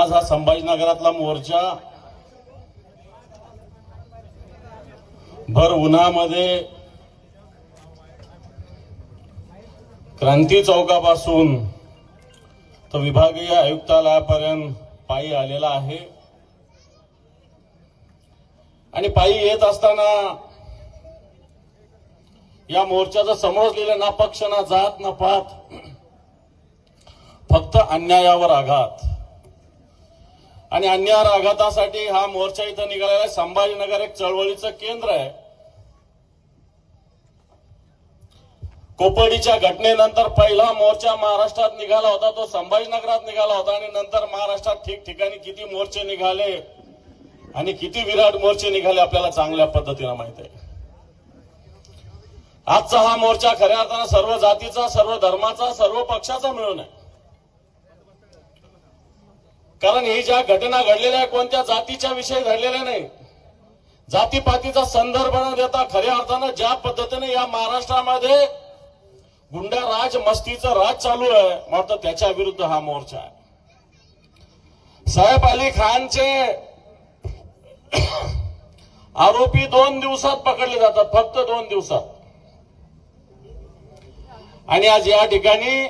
आज हा संभाजीनगरातला मोर्चा भर उन्हामध्ये क्रांती चौकापासून तर विभागीय आयुक्तालयापर्यंत पायी आलेला आहे. आणि पायी येत असताना या मोर्चाचं समजलेलं ना पक्ष ना जात ना पात फक्त अन्यायावर आघात. आणि अन्याय आघातासाठी हा मोर्चा इथं निघालेला आहे. संभाजीनगर एक चळवळीचं केंद्र आहे. कोपडीच्या घटनेनंतर पहिला मोर्चा महाराष्ट्रात निघाला होता तो संभाजीनगरात निघाला होता आणि नंतर महाराष्ट्रात ठिकठिकाणी किती मोर्चे निघाले आणि किती विराट मोर्चे निघाले आपल्याला चांगल्या पद्धतीनं माहीत आहे. आजचा हा मोर्चा खऱ्या अर्थानं सर्व जातीचा सर्व धर्माचा सर्व पक्षाचा मिळून आहे. कारण ही ज्या घटना घडलेल्या आहे कोणत्या जातीच्या विषयी घडलेल्या नाही. जातीपातीचा संदर्भ न देता खऱ्या अर्थानं ज्या पद्धतीने या महाराष्ट्रामध्ये गुंडा राज मस्तीचं राज चालू आहे मात्र त्याच्या विरुद्ध हा मोर्चा आहे. साहेब अली खानचे आरोपी दोन दिवसात पकडले जातात फक्त दोन दिवसात. आणि आज या ठिकाणी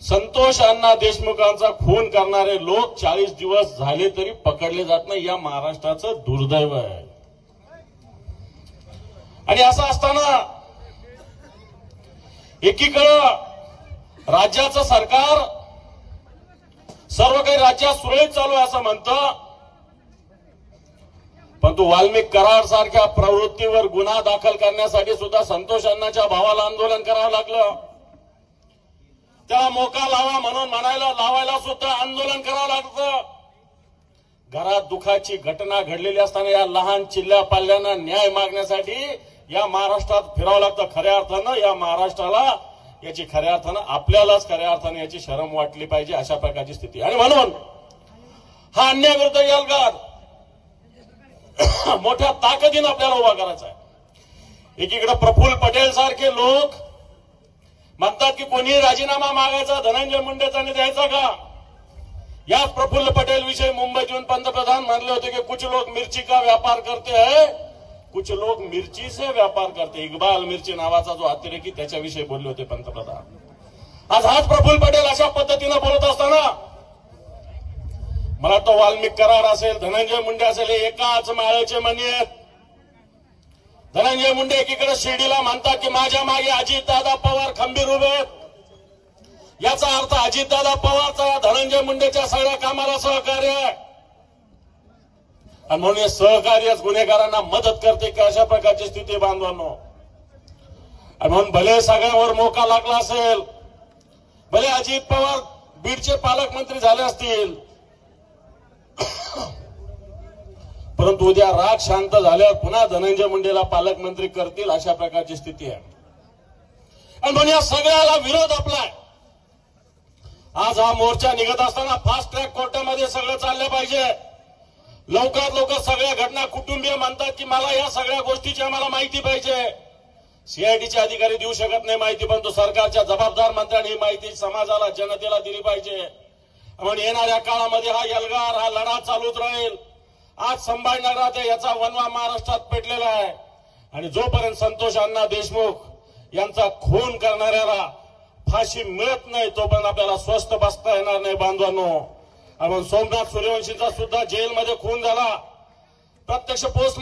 संतोष अण्णा देशमुखांचा खून करणारे लोक चाळीस दिवस झाले तरी पकडले जात नाही. या महाराष्ट्राचं दुर्दैव आहे. आणि असं असताना एकीकडं राज्याचं सरकार सर्व काही राज्यात सुरळीत चालू आहे असं म्हणतं. परंतु वाल्मिक करार सारख्या प्रवृत्तीवर गुन्हा दाखल करण्यासाठी सुद्धा संतोष अण्णाच्या भावाला आंदोलन करावं लागलं. त्याला मोका लावा म्हणून म्हणायला लावायला सुद्धा आंदोलन करावं लागतं. घरात दुखाची घटना घडलेली असताना या लहान चिल्ल्या पाल्यांना न्याय मागण्यासाठी या महाराष्ट्रात फिरावं लागतं. खऱ्या अर्थानं या महाराष्ट्राला याची खऱ्या अर्थानं आपल्यालाच खऱ्या अर्थानं याची शरम वाटली पाहिजे अशा प्रकारची स्थिती. आणि म्हणून हा अन्यायविरुद्ध एल्गार मोठ्या ताकदीनं आपल्याला उभा करायचा आहे. एकीकडे प्रफुल्ल पटेल सारखे लोक म्हणतात की कोणीही राजीनामा मागायचा धनंजय मुंडेचा आणि द्यायचा का? या प्रफुल्ल पटेल विषयी मुंबईत येऊन पंतप्रधान म्हणले होते की कुछ लोक मिरची का व्यापार करते है? कुछ लोक मिरची से व्यापार करते इकबाल मिरची नावाचा जो अतिरेकी त्याच्याविषयी बोलले होते पंतप्रधान. आज हाच प्रफुल्ल पटेल अशा पद्धतीनं बोलत असताना मला तो वाल्मिक करार असेल धनंजय मुंडे असेल हे एकाच माळ्याचे मणी आहेत. धनंजय मुंडे एकीकडे शिर्डीला म्हणतात की माझ्या मागे अजितदादा पवार खंबीर उभे याचा अर्थ अजितदादा पवारचा धनंजय मुंडेच्या सगळ्या कामाला सहकार्य आणि म्हणून हे सहकार्यच गुन्हेगारांना मदत करते की अशा प्रकारची स्थिती बांधवांनो. आणि म्हणून भले सगळ्यावर मोका लागला असेल भले अजित पवार बीडचे पालकमंत्री झाले असतील परंतु उद्या राग शांत झाल्यावर पुन्हा धनंजय मुंडेला पालकमंत्री करतील अशा प्रकारची स्थिती आहे. आणि म्हणून या सगळ्याला विरोध आपला आज हा मोर्चा निघत असताना फास्ट ट्रॅक कोर्टामध्ये सगळं चाललं पाहिजे. लवकरात लवकर सगळ्या घटना कुटुंबीय म्हणतात की मला या सगळ्या गोष्टीची आम्हाला माहिती पाहिजे. सीआयडीचे अधिकारी देऊ शकत नाही माहिती परंतु सरकारच्या जबाबदार मंत्र्यांनी ही माहिती समाजाला जनतेला दिली पाहिजे. म्हणून येणाऱ्या काळामध्ये हा एल्गार हा लढा चालूच राहील. आज संभाजीनगरात आहे, याचा वनवा महाराष्ट्रात पेटलेला आहे. आणि जोपर्यंत संतोष अण्णा देशमुख यांचा खून करणाऱ्याला फाशी मिळत नाही तोपर्यंत आपल्याला स्वस्थ बसता येणार नाही बांधवांनो. आपण सोमनाथ सूर्यवंशीचा सुद्धा जेलमध्ये खून झाला. प्रत्यक्ष पोस्ट